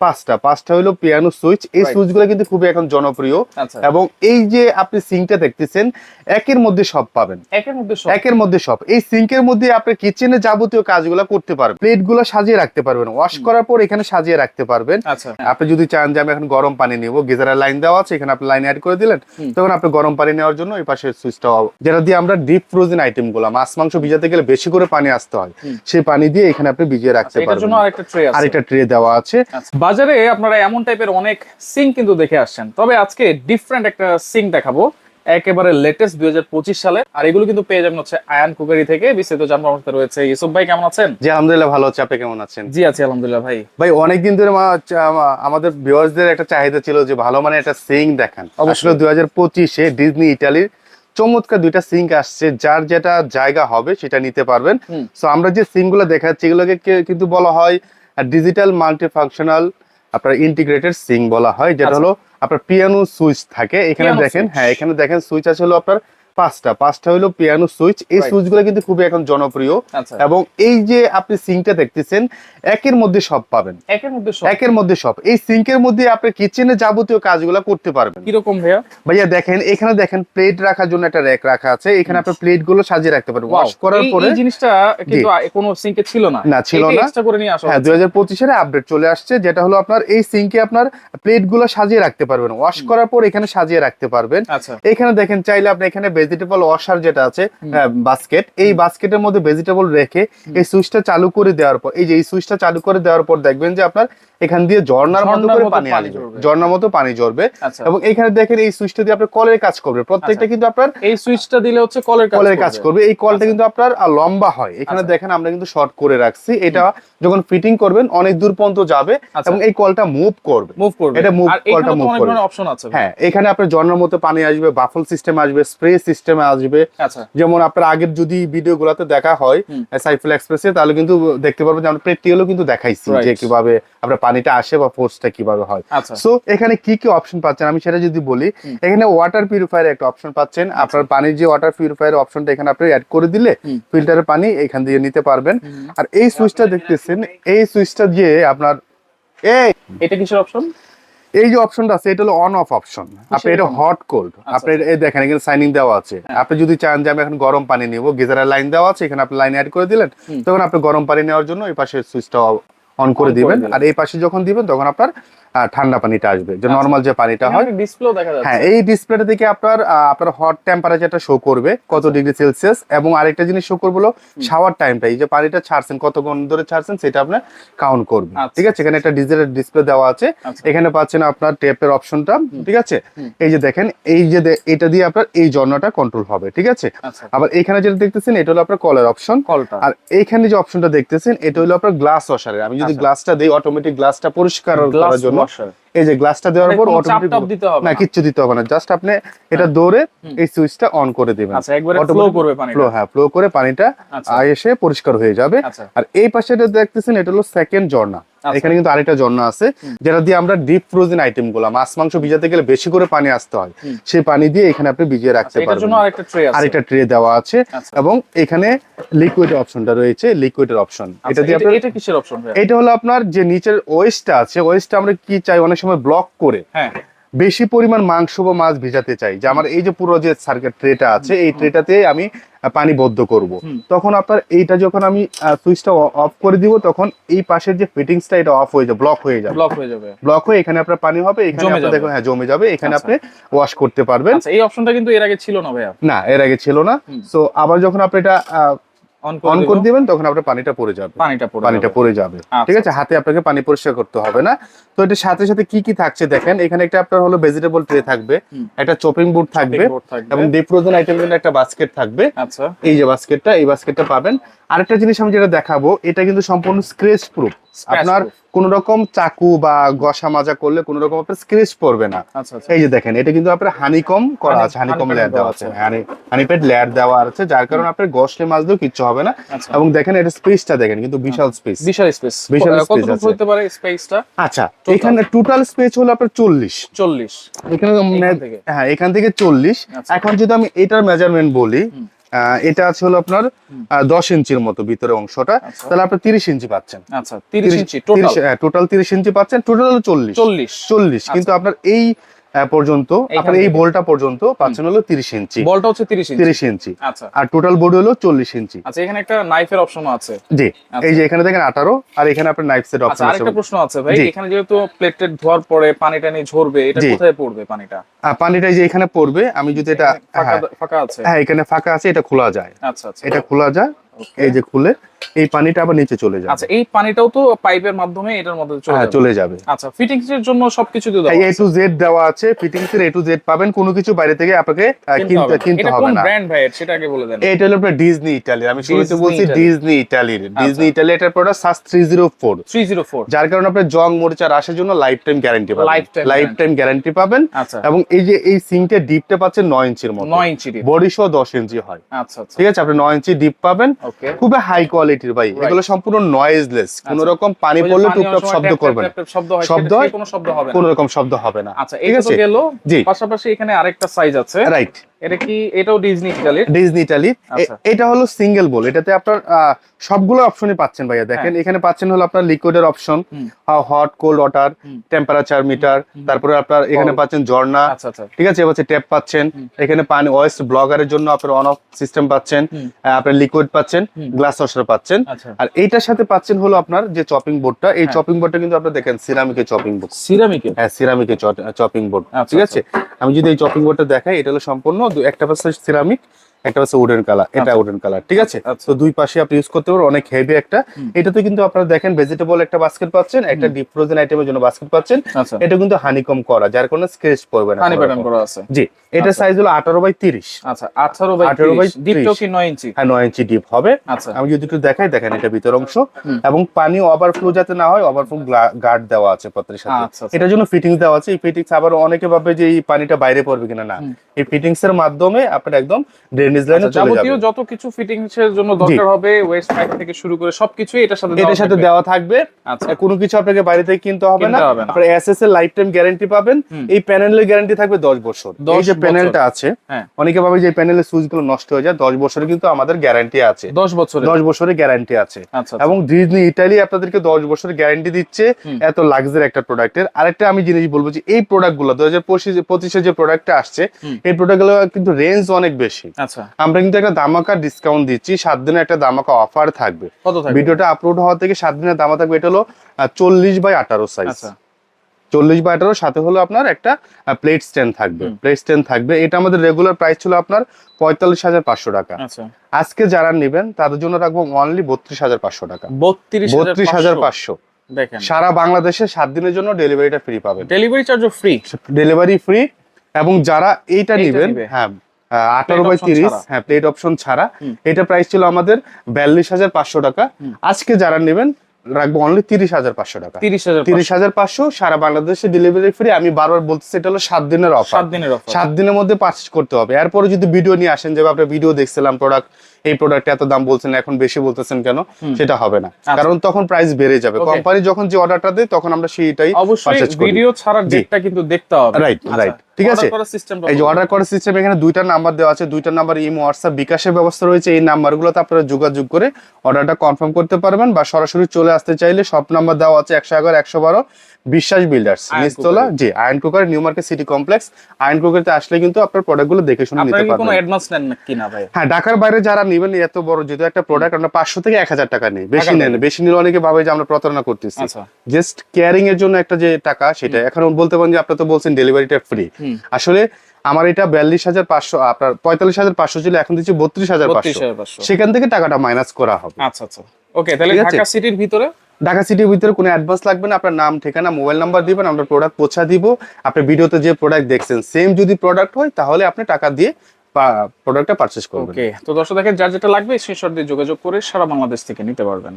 পাঁচটা পাঁচটা হলো পিয়ানো সুইচ এই Right. সুইচগুলো কিন্তু খুবই এখন জনপ্রিয় আচ্ছা। এবং এই যে আপনি সিঙ্কটা দেখতেছেন একের মধ্যে সব পাবেন। একের মধ্যে সব। একের মধ্যে সব। এই সিঙ্কের মধ্যে আপনি কিচেনে যাবতীয় কাজগুলো করতে পারবেন। প্লেটগুলো সাজিয়ে রাখতে পারবেন। ওয়াশ করার পর এখানে সাজিয়ে রাখতে পারবেন। আচ্ছা। আপনি যদি চান যে আমি এখন গরম পানি নিব গিজারের লাইন দেওয়া আছে এখানে আপনি লাইন অ্যাড করে দিলেন তখন আপনি গরম পানি নেওয়ার জন্য এই পাশে সুইচটা যেটা দিয়ে আমরা ডিপ ফ্রোজেন আইটেমগুলো মাছ মাংস ভিজাতে গেলে বেশি করে পানি আসতে হয়। সেই পানি দিয়ে এখানে আপনি ভিজিয়ে রাখতে আচ্ছা, পারবেন। আরেকটা ট্রে আর এটা ট্রে দেওয়া আছে। বাজারে আপনারা এমন টাইপের অনেক সিঙ্ক কিন্তু দেখে আসছেন। তবে আজকে ডিফারেন্ট একটা সিঙ্ক দেখাবো। একেবারে লেটেস্ট দুই সালে। আর এগুলো কিন্তু পেয়ে যাবেন হচ্ছে আয়ান কুকারি থেকে। বিস্তারিত জানবার মধ্যে রয়েছে ইউসুফ ভাই কেমন আছেন? জি আলহামদুলিল্লাহ ভালো আছে। আপনি কেমন আছেন? জি আছি আলহামদুলিল্লাহ ভাই। ভাই অনেকদিন ধরে আমাদের ভিউয়ার্সদের একটা চাহিদা ছিল যে ভালো মানে একটা সিং দেখান। অবশ্যই। দুই হাজার পঁচিশে ডিজনি ইটালির চমৎকার দুইটা সিঙ্ক আসছে। যার যেটা জায়গা হবে সেটা নিতে পারবেন। সো আমরা যে সিঙ্কগুলো দেখাচ্ছি এগুলোকে কিন্তু বলা হয় ডিজিটাল মাল্টিফাংশনাল আপনার ইন্টিগ্রেটেড সিং বলা হয় যেটা আচ্ছা। হলো আপনার পিয়ানো সুইচ থাকে এখানে দেখেন হ্যাঁ এখানে দেখেন সুইচ আছে হলো আপনার পাঁচটা পাঁচটা হলো পিয়ানো সুইচ এই. সুইচগুলো কিন্তু খুবই এখন জনপ্রিয় আচ্ছা। এবং এই যে আপনি সিঙ্কটা দেখতেছেন একের মধ্যে সব পাবেন। একের মধ্যে সব। একের মধ্যে সব। এই সিঙ্কের মধ্যে আপনি কিচেনে যাবতীয় কাজগুলো করতে পারবেন। কীরকম ভাইয়া? ভাইয়া দেখেন এখানে দেখেন প্লেট রাখার জন্য একটা র্যাক রাখা আছে। এখানে আপনি প্লেটগুলো সাজিয়ে রাখতে পারবেন। ওয়াশ করার পরে এই জিনিসটা কিন্তু কোনো সিঙ্কে ছিল না। না, ছিল না। এক্সট্রা করে নিয়ে আসা হ্যাঁ দুই হাজার পঁচিশের আপডেট চলে আসছে যেটা হলো আপনার এই সিঙ্কে আপনার প্লেটগুলো সাজিয়ে রাখতে পারবেন। ওয়াশ করার পর এখানে সাজিয়ে রাখতে পারবেন। আচ্ছা। এখানে দেখেন চাইলে আপনি এখানে ভেজিটেবল ওয়াশার যেটা আছে বাস্কেট এই বাস্কেটের মধ্যে ভেজিটেবল রেখে এই সুইচটা চালু করে দেওয়ার পর এই যে এই সুইচটা চালু করে দেওয়ার পর দেখবেন যে আপনার এখান দিয়ে ঝর্ণার মতো করে পানি আসবে। ঝর্ণার মতো পানি ঝরবে। আচ্ছা। এবং এখানে দেখেন এই সুইচটা দিয়ে আপনি কলের কাজ করবে। প্রত্যেকটা আচ্ছা। কিন্তু আপনার এই সুইচটা দিলে হচ্ছে কলের কলের কাজ করবে। এই কলটা আচ্ছা। কিন্তু আপনার লম্বা হয়। এখানে। দেখেন আমরা কিন্তু শর্ট করে রাখছি। এটা যখন ফিটিং করবেন অনেক দূর পর্যন্ত যাবে। এবং এই কলটা মুভ করবে। মুভ করবে। এটা এখানে কলটা অনেক করবে। অপশন আছে হ্যাঁ এখানে আপনার ঝর্ণার মতো পানি আসবে বাফল সিস্টেম আসবে স্প্রে সিস্টেম আসবে। যেমন আপনার আগের যদি ভিডিও গুলাতে দেখা হয়। সাইফুল এক্সপ্রেসে তাহলে কিন্তু দেখতে পারবেন যে আমরা প্র্যাকটিক্যালও কিন্তু দেখাইছি যে কীভাবে আপনার পানিটা আসে বা ফোর্সটা কীভাবে হয়। আচ্ছা। সো এখানে কি কি অপশন পাচ্ছেন? আমি সেটা যদি বলি এখানে ওয়াটার পিউরিফায়ার একটা অপশন পাচ্ছেন। আপনার পানির যে ওয়াটার পিউরিফায়ার অপশনটা এখানে আপনি অ্যাড করে দিলে ফিল্টারের পানি এখান দিয়ে নিতে পারবেন। আর এই সুইচটা দেখতেছেন এই সুইচটা দিয়ে আপনার এই এটা কিসের অপশন এই যে অপশনটা আছে এটা হলো অন অফ অপশন আপনি এটা হট কোল্ড আপনি এটা- এই দেখেন এখানে সাইনিং দেওয়া আছে। হ্যাঁ। আপনি যদি চান যে আমি এখন গরম পানি নিব গিজারের লাইন দেওয়া আছে এখানে আপনি লাইন অ্যাড করে দিলেন তখন আপনি গরম পানি নেওয়ার জন্য এই পাশে সুইচটা অন করে দিবেন। আর এই পাশে যখন দিবেন তখন আপনার ঠান্ডা পানিটা আসবে যে আচ্ছা। নর্মাল যে পানিটা হয়। ডিসপ্লেও দেখা যাচ্ছে। হ্যাঁ এই ডিসপ্লেটা থেকে আপনার আপনার হট টেম্পারেচারটা শো করবে কত ডিগ্রি সেলসিয়াস এবং আরেকটা জিনিস শো করবে হলো শাওয়ার টাইমটা এই যে পানিটা ছাড়ছেন কতক্ষণ ধরে ছাড়ছেন সেটা আপনার কাউন্ট করবে আচ্ছা। ঠিক আছে? এখানে একটা ডিজিটাল ডিসপ্লে দেওয়া আছে। আচ্ছা। এখানে পাচ্ছেন আপনার টেপের অপশনটা ঠিক আছে? এই যে দেখেন এই যে এটা দিয়ে আপনার এই ঝর্ণাটা কন্ট্রোল হবে ঠিক আছে? আচ্ছা। আবার এখানে যেটা দেখতেছেন এটা হলো আপনার কলের অপশন কলটা আর এইখানে যে অপশনটা দেখতেছেন এটা হলো আপনার গ্লাস ওয়াশারের আমি যদি আচ্ছা। গ্লাসটা দিই অটোমেটিক গ্লাসটা পরিষ্কার করার জন্য ওয়াশার এই যে গ্লাসটা দেওয়ার পর অটোমেটিক টাপ দিতে হবে না। কিচ্ছু দিতে হবে না। জাস্ট আপনি এটা দৌড়ে এই সুইচটা অন করে দিবেন। আচ্ছা একবারে ফ্লো করবে পানি ফ্লো হ্যাঁ ফ্লো করে পানিটা আচ্ছা। এসে পরিষ্কার হয়ে যাবে। আচ্ছা। আর এই পাশে এটা দেখতেছেন এটা হলো সেকেন্ড ঝর্ণা। আচ্ছা। এখানে কিন্তু আরেকটা ঝর্ণা আছে যেটা দিয়ে আমরা ডিপ ফ্রোজেন আইটেমগুলা মাছ মাংস ভিজাতে গেলে বেশি করে পানি আসতে হয়। সেই পানি দিয়ে এখানে আপনি ভিজিয়ে রাখতে এটার পারবেন। জন্য আরেকটা ট্রে আছে। আরেকটা ট্রে দেওয়া আছে। এবং এখানে লিকুইড অপশনটা রয়েছে লিকুইডের অপশন এটা দিয়ে আপনার এটা কিসের অপশন এটা হলো আপনার যে নিচের ওয়েস্টটা আছে ওয়েস্টটা আমরা কি চাই? অনেক সময় ব্লক করে হ্যাঁ। বেশি পরিমাণ মাংস বা মাছ ভিজাতে চাই। যে আমার এই যে পুরো যে সার্কিট ট্রেটা আছে এই ট্রেটাতে আমি পানি বদ্ধ করব। তখন আপনার এইটা যখন আমি সুইচটা অফ করে দিব তখন এই পাশের যে ফিটিংসটা এটা অফ হয়ে যাবে ব্লক হয়ে যাবে। ব্লক হয়ে যাবে। ব্লক হয়ে এখানে আপনার পানি হবে এখানে জমে আপনি যাবে। দেখুন হ্যাঁ জমে যাবে এখানে আচ্ছা। আপনি ওয়াশ করতে পারবেন। আচ্ছা এই অপশনটা কিন্তু এর আগে ছিল না ভাইয়া। না এর আগে ছিল না। সো আবার যখন আপনি এটা অন করে দিবেন তখন আপনার পানিটা পড়ে যাবে। পানিটা পড়ে পানিটা যাবে। পড়ে যাবে। আচ্ছা, ঠিক আছে? হাতে আপনাকে পানি পরিষ্কার করতে হবে না। তো এটার সাথে সাথে কি কি থাকছে দেখেন? এখানে একটা আপনার হলো ভেজিটেবল ট্রে থাকবে একটা চপিং বোর্ড থাকবে এবং ডিপ ফ্রোজেন আইটেমের জন্য একটা বাস্কেট থাকবে। আচ্ছা। এই যে বাস্কেটটা এই বাস্কেটটা পাবেন। আরেকটা জিনিস আমি যেটা দেখাবো এটা কিন্তু সম্পূর্ণ স্ক্রেচ প্রুফ আপনার কোন রকম চাকু বা গসা মাজা করলে কোন রকম আপনার স্ক্রেচ পড়বে না। আচ্ছা আচ্ছা। এই যে দেখেন এটা কিন্তু আপনার হানিকম করা আছে হানিকম লেয়ার দেওয়া আছে। হানি হানিপেড লেয়ার দেওয়া আছে যার কারণে আপনার গসলে মাজলেও কিচ্ছু হবে না। আচ্ছা। এবং দেখেন এটা স্পেসটা দেখেন কিন্তু বিশাল স্পেস বিশাল স্পেস বিশাল আছে। হতে পারে স্পেসটা আচ্ছা এখানে টোটাল স্পেস হলো আপনার চল্লিশ। চল্লিশ। এখানে? হ্যাঁ এখান থেকে চল্লিশ। আচ্ছা। এখন যদি আমি এটার মেজারমেন্ট বলি আহ, এটা আছে হলো আপনার দশ ইঞ্চির মতো ভিতরে অংশটা। আচ্ছা। তাহলে আপনি তিরিশ ইঞ্চি পাচ্ছেন। আচ্ছা তিরিশ ইঞ্চি টোটাল টোটাল তিরিশ ইঞ্চি পাচ্ছেন টোটাল চল্লিশ। চল্লিশ। চল্লিশ। কিন্তু আপনার এই পর্যন্ত আপনার এই। বোলটা পর্যন্ত পাচ্ছেন হলো তিরিশ ইঞ্চি। বলটা হচ্ছে তিরিশ ইঞ্চি। তিরিশ ইঞ্চি। আচ্ছা। আর টোটাল বডি হলো চল্লিশ ইঞ্চি। আচ্ছা এখানে একটা নাইফের অপশনও আছে। জি আচ্ছা। এই যে এখানে দেখেন আঠারো আর এখানে আপনার নাইফ সেট অপশন আছে। প্রশ্ন আছে ভাই এখানে যেহেতু প্লেট টেট ধোয়ার পরে পানি টানি ঝরবে এটা কোথায় পড়বে পানিটা? পানিটা যে এখানে পড়বে আমি যদি এটা ফাঁকা হ্যাঁ। আছে। হ্যাঁ এখানে ফাঁকা আছে এটা খোলা যায়। আচ্ছা আচ্ছা। এটা খোলা যায়. এই যে খুলে এই পানিটা আবার নিচে চলে যাবে। আচ্ছা এই পানিটাও তো পাইপের মাধ্যমে এটার মধ্যে চলে হ্যাঁ যাবে। চলে যাবে। আচ্ছা ফিটিংস এর জন্য সবকিছু দিয়ে এই এ টু জেড দেওয়া আছে ফিটিংস এর এ টু জেড পাবেন কোনো কিছু বাইরে থেকে আপনাকে কিনতে কিনতে হবে কিনতে এটা কোন ব্র্যান্ড ভাই সেটা আগে বলে দেন। এটা হলো আপনার ডিজনি ইটালি আমি শুরুতে বলছি ডিজনি ইটালির ডিজনি। ইটালি এটার product SUS three zero four 304 যার কারণে আপনার জং মরিচার আসার জন্য লাইফ টাইম গ্যারান্টি পাবেন লাইফ টাইম গ্যারান্টি পাবেন। আচ্ছা। এবং এই যে এই সিঙ্কটা ডিপটা পাচ্ছেন নয় ইঞ্চির মতো। 9 ইঞ্চি বডি সহ দশ ইঞ্চি হয়। আচ্ছা আচ্ছা। ঠিক আছে? আপনি নয় ইঞ্চি ডিপ পাবেন। খুবই হাই কোয়ালিটির ভাই। এগুলো সম্পূর্ণ নয়েজলেস কোনো আচ্ছা। রকম পানি পড়লে টুকটাক শব্দ করবে না। শব্দ হয় শব্দ শব্দ? কোনো শব্দ হবে না। কোনো রকম শব্দ হবে না। আচ্ছা ঠিক আছে? গেল। জি। পাশাপাশি এখানে আরেকটা সাইজ আছে। রাইট এটা কি এটাও ডিজনি ইটালির ডিজনি ইটালি। এটা হলো সিঙ্গেল বল এটাতে আপনার সবগুলো অপশনই পাচ্ছেন ভাইয়া। দেখেন এখানে পাচ্ছেন হলো আপনার লিকুইডের option hot cold water temperature meter তারপরে আপনার এখানে পাচ্ছেন ঝর্ণা আচ্ছা আচ্ছা। ঠিক আছে? এবার ট্যাপ পাচ্ছেন। এখানে পানি ওয়েস্ট ব্লগারের জন্য আপনার অন অফ সিস্টেম পাচ্ছেন আপনার লিকুইড পাচ্ছেন। গ্লাস ওয়াশার পাচ্ছেন। আচ্ছা। আর এইটার সাথে পাচ্ছেন হলো আপনার যে চপিং বোর্ডটা এই হ্যাঁ। চপিং বোর্ডটা কিন্তু আপনার দেখেন সিরামিকের চপিং বোর্ড সিরামিকের হ্যাঁ সিরামিকের চপিং বোর্ড ঠিক আছে? আমি যদি এই চপিং বোর্ডটা দেখাই এটা হলো সম্পূর্ণ একটা পাশে সিরামিক একটা পাশে উডেন কালার এটা আচ্ছা। উডেন কালার ঠিক আছে? আচ্ছা। তো দুই পাশে আপনি ইউজ করতে অনেক হেভি একটা। এটাতে কিন্তু আপনারা দেখেন ভেজিটেবল একটা বাস্কেট পাচ্ছেন একটা ডিপ ফ্রোজেন আইটেমের জন্য বাস্কেট পাচ্ছেন। আচ্ছা। এটা কিন্তু হানিকম করা যার কারণে স্ক্রেচ পড়বে না কোনো প্যাটার্ন করা আছে। জি এটা আচ্ছা। সাইজ হলো আঠারো বাই তিরিশ। আচ্ছা 18 বাই 18 by 30 ডিপটাও কি 9 ইঞ্চি হ্যাঁ ইঞ্চি ডিপ হবে। আচ্ছা। আমি যদি একটু দেখাই দেখেন এটা ভিতর অংশ। এবং পানি ওভারফ্লো যাতে না হয় ওভারফ্লো গার্ড দেওয়া আছে পত্রের সাথে। আচ্ছা, আচ্ছা। এটার জন্য ফিটিংস দেওয়া আছে। এই ফিটিংস আবার অনেকে ভাবে যে এই পানিটা বাইরে পড়বে কিনা না। এই ফিটিংস এর মাধ্যমে আপনার একদম ড্রেনেজ লাইনে আচ্ছা, চলে যাবে। যত কিছু ফিটিংস এর জন্য দরকার হবে ওয়েস্ট পাইপ থেকে শুরু করে সবকিছুই এটার সাথে এটার সাথে দেওয়া থাকবে। আচ্ছা। কোনো কিছু আপনাকে বাইরে থেকে কিনতে হবে না। আপনার এসএস এর লাইফ টাইম গ্যারান্টি পাবেন এই প্যানেলের গ্যারান্টি থাকবে 10 বছর। এই যে প্যানেলটা আছে হ্যাঁ। অনেকে ভাবে যে প্যানেলের সুইচগুলো নষ্ট হয়ে যায়। 10 বছরের কিন্তু আমাদের গ্যারান্টি আছে। 10 বছরের 10 বছরের গ্যারান্টি আছে। আচ্ছা এবং ডিজনি ইটালি আপনাদেরকে দশ বছরের গ্যারান্টি দিচ্ছে এত লাক্সারি একটা প্রোডাক্টের আরেকটা আমি জিনিস বলব যে এই প্রোডাক্টগুলো দু হাজার পঁচিশে যে প্রোডাক্টটা আসছে এই প্রোডাক্টগুলো কিন্তু রেঞ্জ অনেক বেশি। আচ্ছা। আমরা কিন্তু একটা দামাকা ডিসকাউন্ট দিচ্ছি সাত দিনের একটা দামাকা অফার থাকবে। ভিডিওটা আপলোড হওয়া থেকে সাত দিনের দামা থাকবে এটা হলো চল্লিশ বাই আঠারো সাইজ আচ্ছা। চল্লিশ বাই আঠারো সাথে হলো আপনার একটা প্লেট স্ট্যান্ড থাকবে। প্লেট স্ট্যান্ড থাকবে। এটা আমাদের রেগুলার প্রাইস ছিল আপনার পঁয়তাল্লিশ হাজার পাঁচশো টাকা। আচ্ছা। আজকে যারা নেবেন তাদের জন্য রাখব অনলি বত্রিশ হাজার পাঁচশো টাকা। 32 বত্রিশ হাজার পাঁচশো। দেখেন। সারা বাংলাদেশে সাত দিনের জন্য ডেলিভারিটা ফ্রি পাবেন। ডেলিভারি চার্জও ফ্রি ডেলিভারি ফ্রি এবং যারা এইটা নেবেন হ্যাঁ আঠারো বাই তিরিশ। হ্যাঁ প্লেট অপশন ছাড়া। এটা প্রাইস ছিল আমাদের বিয়াল্লিশ হাজার পাঁচশো টাকা। আজকে যারা নেবেন রাখব অনলি তিরিশ হাজার পাঁচশো টাকা। 30000 তিরিশ হাজার পাঁচশো সারা বাংলাদেশে ডেলিভারি ফ্রি আমি বারবার বলতেছি এটা হলো সাত দিনের অফার সাত দিনের সাত দিনের মধ্যে পার্চেস করতে হবে। এরপরে যদি ভিডিও নিয়ে আসেন যে আপনার ভিডিও দেখছিলাম প্রোডাক্ট এই প্রোডাক্ট এত দাম বলছেন এখন বেশি বলতেছেন কেন? সেটা হবে না। আচ্ছা। কারণ তখন প্রাইস বেড়ে যাবে। কোম্পানি যখন যে অর্ডারটা দেয় তখন আমরা সেইটাই অবশ্যই ভিডিও ছাড়ার ডেটটা কিন্তু দেখতে হবে। Right, আচ্ছা, right. ঠিক আছে? এই যে অর্ডার করার সিস্টেম এখানে দুইটা নাম্বার দেওয়া আছে। দুইটা নাম্বার ইমো হোয়াটসঅ্যাপ বিকাশের ব্যবস্থা রয়েছে। এই নাম্বারগুলোতে আপনারা যোগাযোগ করে অর্ডারটা কনফার্ম করতে পারবেন বা সরাসরি চলে আসতে চাইলে সব নাম্বার দেওয়া আছে একশো এগারো একশো বারো। বিশ্বাস বিল্ডার্স নিচতলা জি ion cooker new market city complex ion কুকারতে আসলে কিন্তু আপনার প্রোডাক্টগুলো দেখে শুনে নিতে কি কোনো অ্যাডভান্স নেন না কিনা ভাই? হ্যাঁ ঢাকার বাইরে যারা নেবেন এত বড় যেহেতু একটা প্রোডাক্ট আমরা পাঁচশো থেকে এক হাজার টাকা নেই। বেশি নেন বেশি নিলে অনেকে ভাবে যে আমরা প্রতারণা করতেছি। আচ্ছা। জাস্ট কেয়ারিং এর জন্য একটা যে টাকা সেটা এখন বলতে পারেন যে আপনি তো বলছেন ডেলিভারিটা ফ্রি আসলে আমার এটা বিয়াল্লিশ হাজার পাঁচশো আপনার পঁয়তাল্লিশ হাজার পাঁচশো ছিল এখন দিচ্ছি বত্রিশ হাজার পাঁচশো। সেখান থেকে টাকাটা মাইনাস করা হবে। আচ্ছা আচ্ছা। ওকে তাহলে ঢাকা সিটির ভিতরে ঢাকা সিটির ভিতরে কোনো অ্যাডভান্স লাগবে না, আপনার নাম, ঠিকানা মোবাইল নাম্বার দিবেন, আমরা প্রোডাক্ট পৌঁছা দিব। আপনি ভিডিওতে যে প্রোডাক্ট দেখছেন সেম যদি প্রোডাক্ট হয়, তাহলে আপনি টাকা দিয়ে প্রোডাক্টটা পারচেস করবেন। ওকে তো দর্শক দেখেন, যার যেটা লাগবে সেই দিয়ে যোগাযোগ করে সারা বাংলাদেশ থেকে নিতে পারবেন।